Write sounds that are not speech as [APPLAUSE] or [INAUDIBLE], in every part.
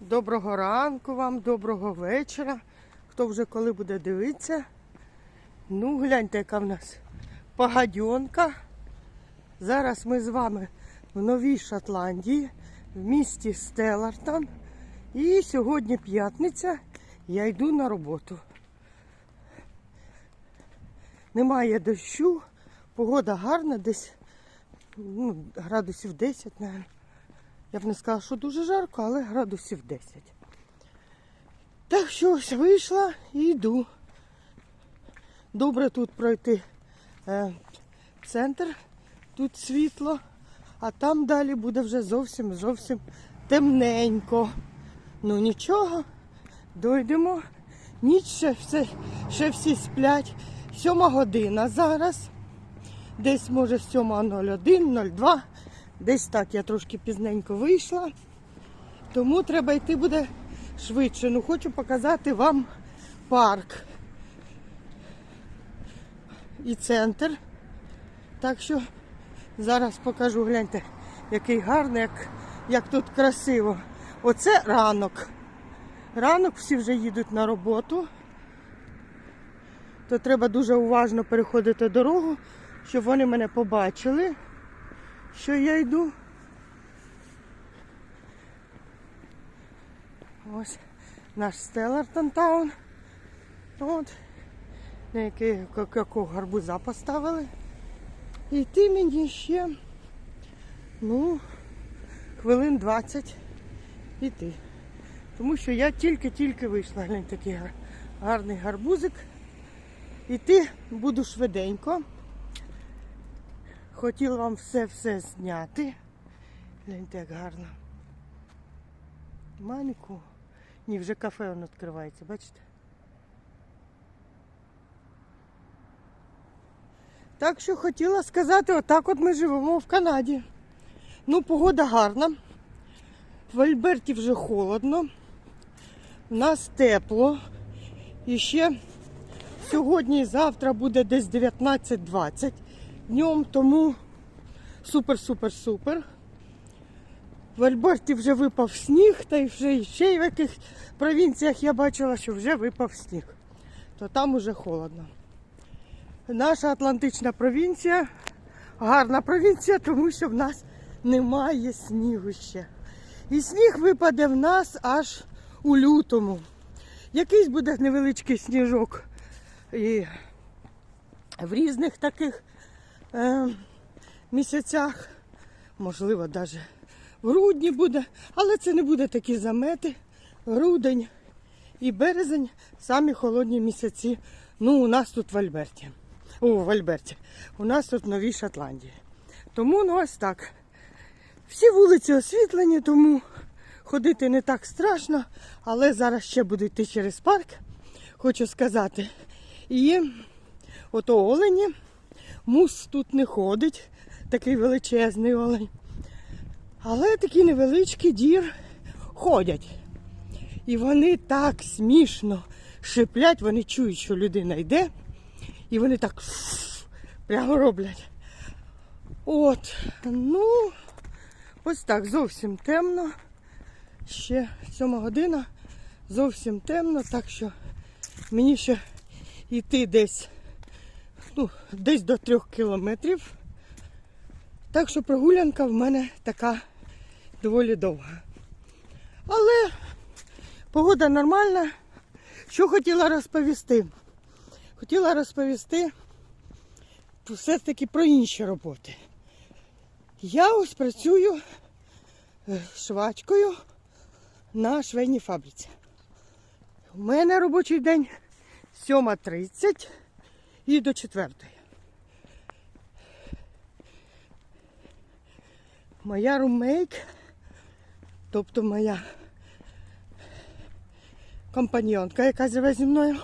Доброго ранку вам, доброго вечора. Хто вже коли буде дивитися. Ну, гляньте, яка в нас погадьонка. Зараз ми з вами в Новій Шотландії, в місті Стеллартон. І сьогодні п'ятниця, я йду на роботу. Немає дощу, погода гарна, десь ну, градусів 10, мабуть. Я б не сказала, що дуже жарко, але градусів 10. Так що ось вийшла і йду. Добре тут пройти е, центр, тут світло, а там далі буде вже зовсім зовсім темненько. Ну нічого, дойдемо. Ніч ще, все, ще всі сплять. Сьома година зараз. Десь може 7.01, 02. Десь так я трошки пізненько вийшла. Тому треба йти буде швидше. Ну хочу показати вам парк і центр. Так що зараз покажу, гляньте, який гарний, як, як тут красиво. Оце ранок. Ранок всі вже їдуть на роботу. То треба дуже уважно переходити дорогу, щоб вони мене побачили, що я йду. Ось наш Стеллартон Таун. От. Деякі якого гарбуза поставили. І йти мені ще, ну, хвилин 20 іти. Тому що я тільки-тільки вийшла. Глянь, такий гарний гарбузик. Іти буду швиденько. Хотіла вам все-все зняти. Гляньте, як гарно. Маленьку. Ні, вже кафе воно відкривається, бачите? Так що хотіла сказати, отак от ми живемо в Канаді. Ну, погода гарна. В Альберті вже холодно. У нас тепло. І ще сьогодні і завтра буде десь 19-20 днем, тому супер-супер-супер. В Альберті вже випав сніг, та й вже ще й в яких провінціях я бачила, що вже випав сніг. То там уже холодно. Наша Атлантична провінція гарна провінція, тому що в нас немає снігу ще. І сніг випаде в нас аж у лютому. Якийсь буде невеличкий сніжок і в різних таких е, місяцях, можливо, навіть в грудні буде, але це не буде такі замети. Грудень і березень самі холодні місяці. Ну, у нас тут в Альберті. О, в Альберті. У нас тут в Новій Шотландії. Тому ну ось так. Всі вулиці освітлені, тому ходити не так страшно, але зараз ще буду йти через парк, хочу сказати. І ото олені, мус тут не ходить, такий величезний олень. Але такі невеличкі дір ходять. І вони так смішно шиплять, вони чують, що людина йде, і вони так прямо роблять. От, ну, ось так, зовсім темно. Ще сьома година, зовсім темно, так що мені ще йти десь, ну, десь до трьох кілометрів. Так що прогулянка в мене така доволі довга. Але погода нормальна. Що хотіла розповісти? Хотіла розповісти все-таки про інші роботи. Я ось працюю е, швачкою на швейній фабриці. У мене робочий день 7.30 і до 4. Моя румейк, тобто моя компаньонка, яка живе зі мною,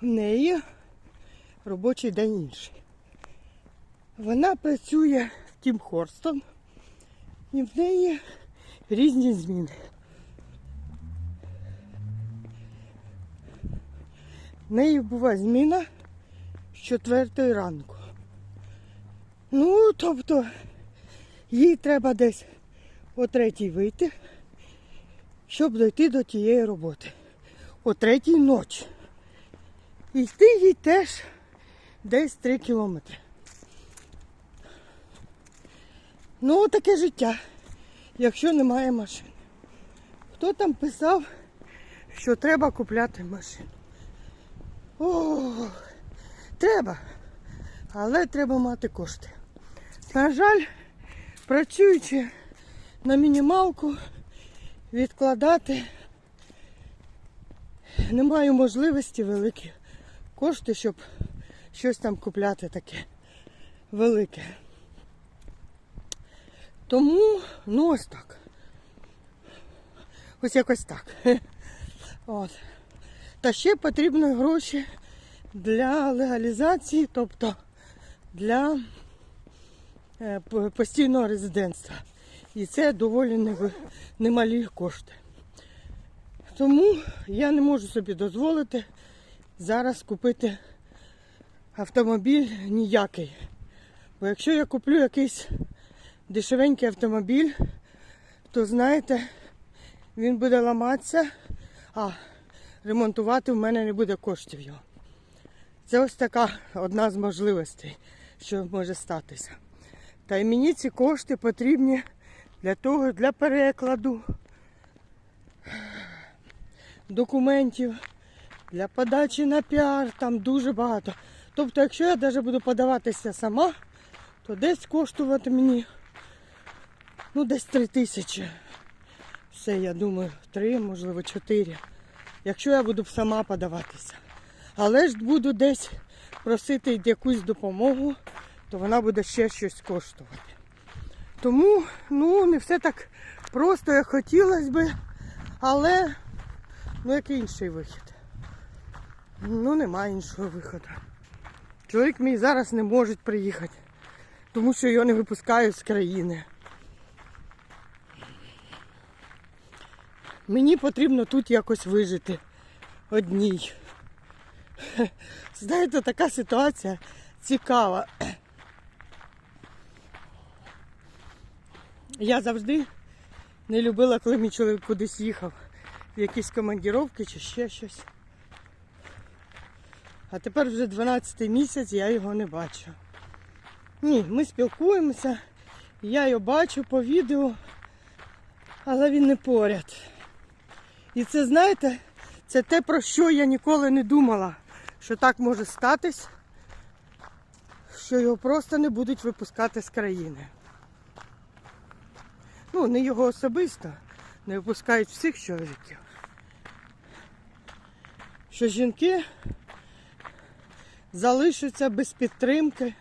в неї робочий день інший. Вона працює в Тім Хорстон і в неї різні зміни. В неї буває зміна 4 ранку. Ну, тобто, їй треба десь о третій вийти, щоб дойти до тієї роботи. О третій ночі. І йти їй теж десь 3 кілометри. Ну, таке життя, якщо немає машин. Хто там писав, що треба купляти машину? О, треба. Але треба мати кошти. На жаль, працюючи на мінімалку, відкладати не маю можливості великі кошти, щоб щось там купляти таке велике. Тому, ну ось так. Ось якось так. [LAUGHS] От. Та ще потрібні гроші для легалізації, тобто для е, постійного резидентства. І це доволі немалі кошти. Тому я не можу собі дозволити зараз купити автомобіль ніякий. Бо якщо я куплю якийсь дешевенький автомобіль, то знаєте, він буде ламатися, а ремонтувати в мене не буде коштів його. Це ось така одна з можливостей, що може статися. Та й мені ці кошти потрібні для того, для перекладу документів, для подачі на піар, там дуже багато. Тобто, якщо я навіть буду подаватися сама, то десь коштувати мені ну, десь три тисячі. Все, я думаю, три, можливо, чотири. Якщо я буду сама подаватися. Але ж буду десь просити якусь допомогу, то вона буде ще щось коштувати. Тому ну, не все так просто, як хотілося би, але ну який інший вихід? Ну, немає іншого виходу. Чоловік мій зараз не може приїхати, тому що його не випускають з країни. Мені потрібно тут якось вижити одній. [LAUGHS] Знаєте, така ситуація цікава. Я завжди не любила, коли мій чоловік кудись їхав, в якісь командіровки чи ще щось. А тепер вже 12 місяць я його не бачу. Ні, ми спілкуємося, я його бачу по відео, але він не поряд. І це, знаєте, це те, про що я ніколи не думала, що так може статись, що його просто не будуть випускати з країни. Ну, не його особисто, не випускають всіх чоловіків. Що жінки залишаться без підтримки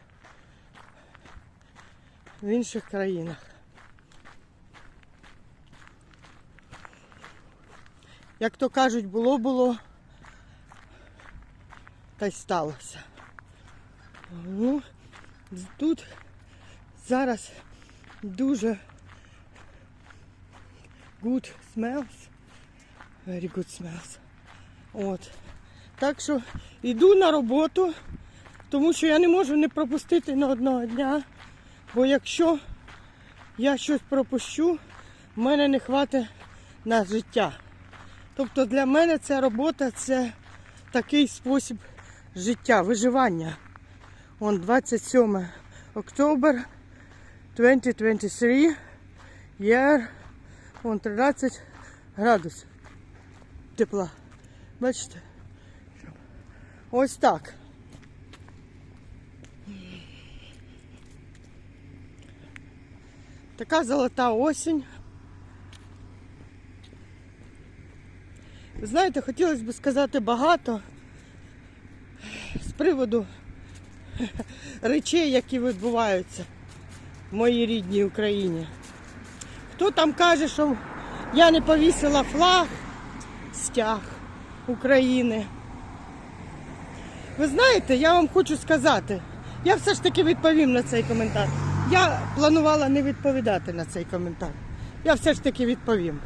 в інших країнах. Як то кажуть, було було, та й сталося. Ну, тут зараз дуже good smells. Very good smells. От. Так що йду на роботу, тому що я не можу не пропустити на одного дня. Бо якщо я щось пропущу, в мене не хватить на життя. Тобто для мене ця робота це такий спосіб життя, виживання. Он 27 октобер 2023 year, он 13 градусів тепла. Бачите? Ось так. Така золота осінь. Ви знаєте, хотілося б сказати багато приводу речей, які відбуваються в моїй рідній Україні. Хто там каже, що я не повісила флаг, стяг України. Ви знаєте, я вам хочу сказати, я все ж таки відповім на цей коментар. Я планувала не відповідати на цей коментар. Я все ж таки відповім.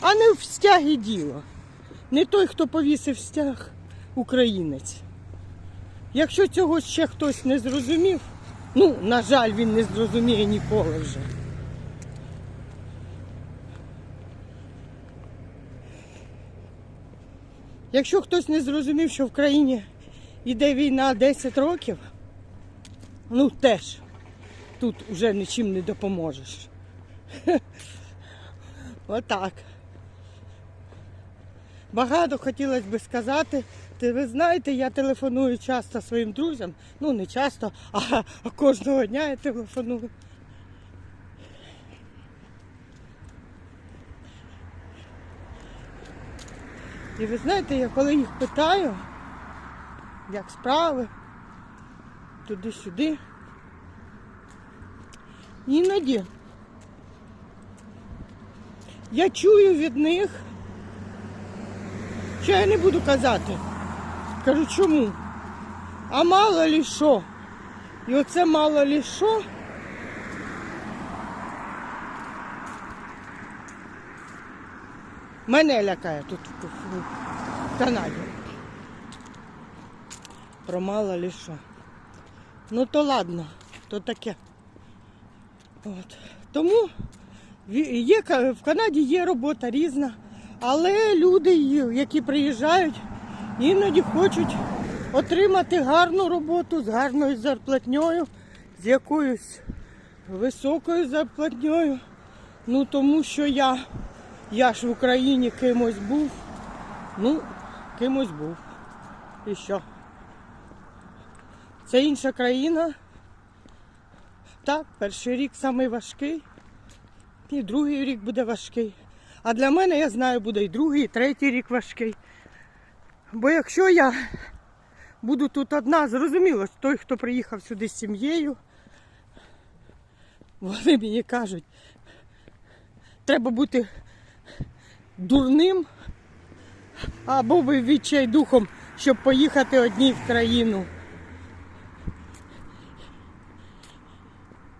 А не в стягі діло. Не той, хто повісив стяг, українець. Якщо цього ще хтось не зрозумів, ну, на жаль, він не зрозуміє ніколи вже. Якщо хтось не зрозумів, що в країні йде війна 10 років, ну теж тут вже нічим не допоможеш. [LAUGHS] Отак. Багато хотілося би сказати. Ти ви знаєте, я телефоную часто своїм друзям. Ну не часто, а кожного дня я телефоную. І ви знаєте, я коли їх питаю, як справи, туди-сюди. Іноді я чую від них, що я не буду казати. Кажу, чому? А мало лі що? І оце мало лі що. Мене лякає тут в, Канаді. Про мало лі що. Ну то ладно, то таке. От. Тому є, в Канаді є робота різна, але люди, які приїжджають, іноді хочуть отримати гарну роботу з гарною зарплатньою, з якоюсь високою зарплатньою. Ну тому що я, я ж в Україні кимось був. Ну, кимось був. І що? Це інша країна. Так, перший рік самий важкий, і другий рік буде важкий. А для мене, я знаю, буде і другий, і третій рік важкий. Бо якщо я буду тут одна, зрозуміло, той, хто приїхав сюди з сім'єю, вони мені кажуть, треба бути дурним або відчай духом, щоб поїхати одній в країну.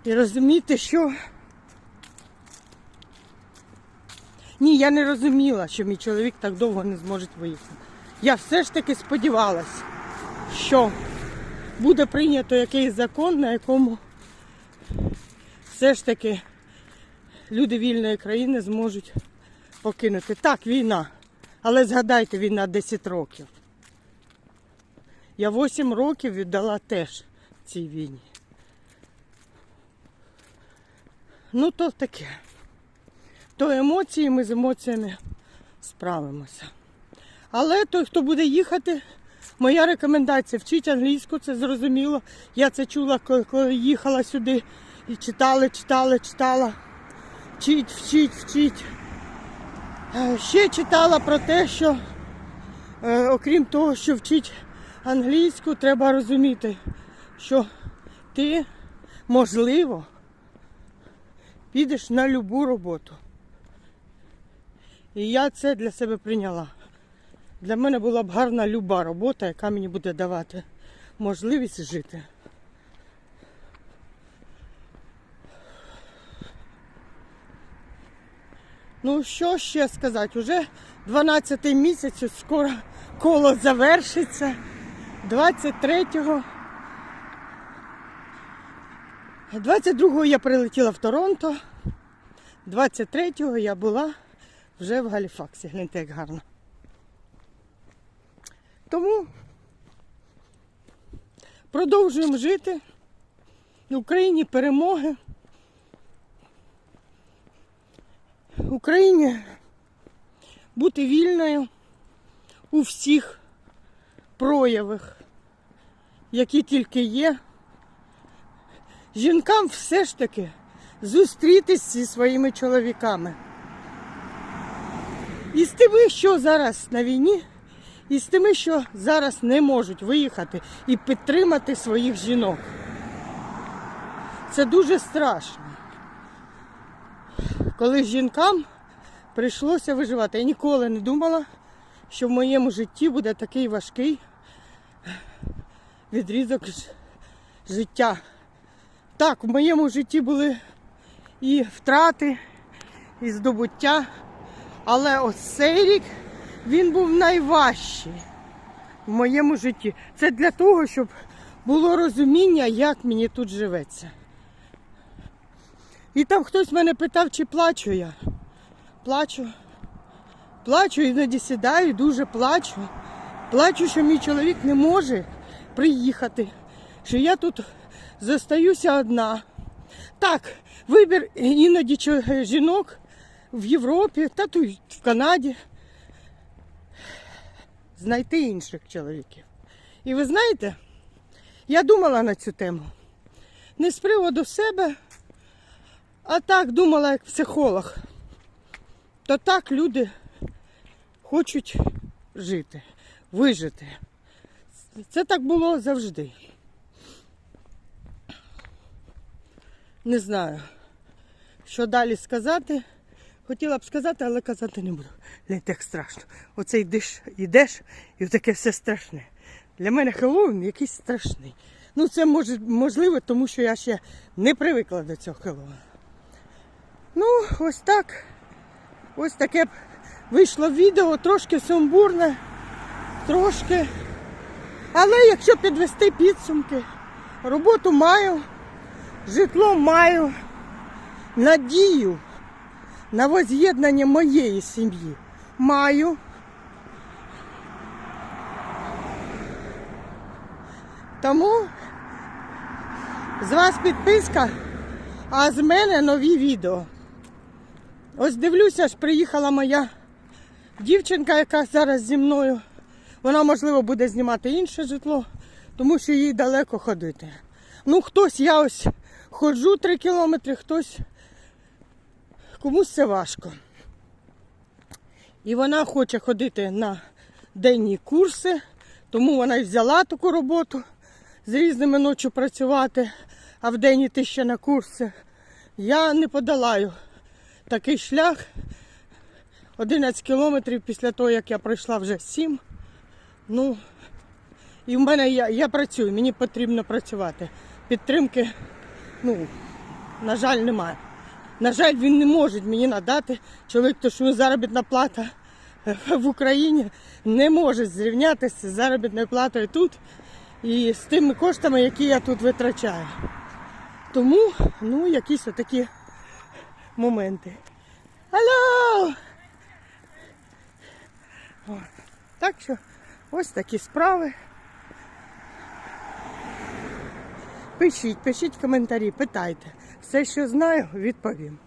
І розуміти, що. Ні, я не розуміла, що мій чоловік так довго не зможе виїхати. Я все ж таки сподівалась, що буде прийнято якийсь закон, на якому все ж таки люди вільної країни зможуть покинути. Так, війна. Але згадайте, війна 10 років. Я 8 років віддала теж цій війні. Ну, то таке. То емоції, ми з емоціями справимося. Але той, хто буде їхати, моя рекомендація вчіть англійську, це зрозуміло. Я це чула, коли, їхала сюди і читали, читали, читала. Вчіть, вчіть, вчіть. Е, Ще читала про те, що е, окрім того, що вчить англійську, треба розуміти, що ти можливо підеш на любу роботу. І я це для себе прийняла. Для мене була б гарна люба робота, яка мені буде давати можливість жити. Ну, що ще сказати? Уже 12 місяць, скоро коло завершиться. 23-го. 22-го я прилетіла в Торонто. 23-го я була вже в Галіфаксі. Гляньте, як гарно. Тому продовжуємо жити. В Україні перемоги. Україні бути вільною у всіх проявах, які тільки є. Жінкам все ж таки зустрітись зі своїми чоловіками. І з тими, що зараз на війні, і з тими, що зараз не можуть виїхати і підтримати своїх жінок. Це дуже страшно. Коли жінкам прийшлося виживати. Я ніколи не думала, що в моєму житті буде такий важкий відрізок життя. Так, в моєму житті були і втрати, і здобуття, але ось цей рік він був найважчий в моєму житті. Це для того, щоб було розуміння, як мені тут живеться. І там хтось мене питав, чи плачу я. Плачу. Плачу, іноді сідаю, дуже плачу. Плачу, що мій чоловік не може приїхати, що я тут зостаюся одна. Так, вибір іноді жінок в Європі та тут в Канаді. Знайти інших чоловіків. І ви знаєте, я думала на цю тему. Не з приводу себе, а так думала як психолог. То так люди хочуть жити, вижити. Це так було завжди. Не знаю, що далі сказати. Хотіла б сказати, але казати не буду. Блін, так страшно. Оце йдеш, йдеш і таке все страшне. Для мене Хеллоуін якийсь страшний. Ну, це може, можливо, тому що я ще не привикла до цього Хеллоуіна. Ну, ось так. Ось таке б вийшло відео, трошки сумбурне, трошки. Але якщо підвести підсумки, роботу маю, житло маю, надію на воз'єднання моєї сім'ї маю. Тому з вас підписка, а з мене нові відео. Ось дивлюся, ж приїхала моя дівчинка, яка зараз зі мною. Вона, можливо, буде знімати інше житло, тому що їй далеко ходити. Ну, хтось, я ось ходжу 3 кілометри, хтось комусь це важко. І вона хоче ходити на денні курси, тому вона й взяла таку роботу з різними ночі працювати, а вдень іти ще на курси. Я не подолаю такий шлях 11 кілометрів після того, як я пройшла вже 7. Ну, і в мене я, я працюю, мені потрібно працювати. Підтримки, ну, на жаль, немає. На жаль, він не може мені надати. Чоловік, то що заробітна плата в Україні не може зрівнятися з заробітною платою тут і з тими коштами, які я тут витрачаю. Тому, ну, якісь отакі моменти. Алло! Так що ось такі справи. Пишіть, пишіть коментарі, питайте. Все, що знаю, відповім.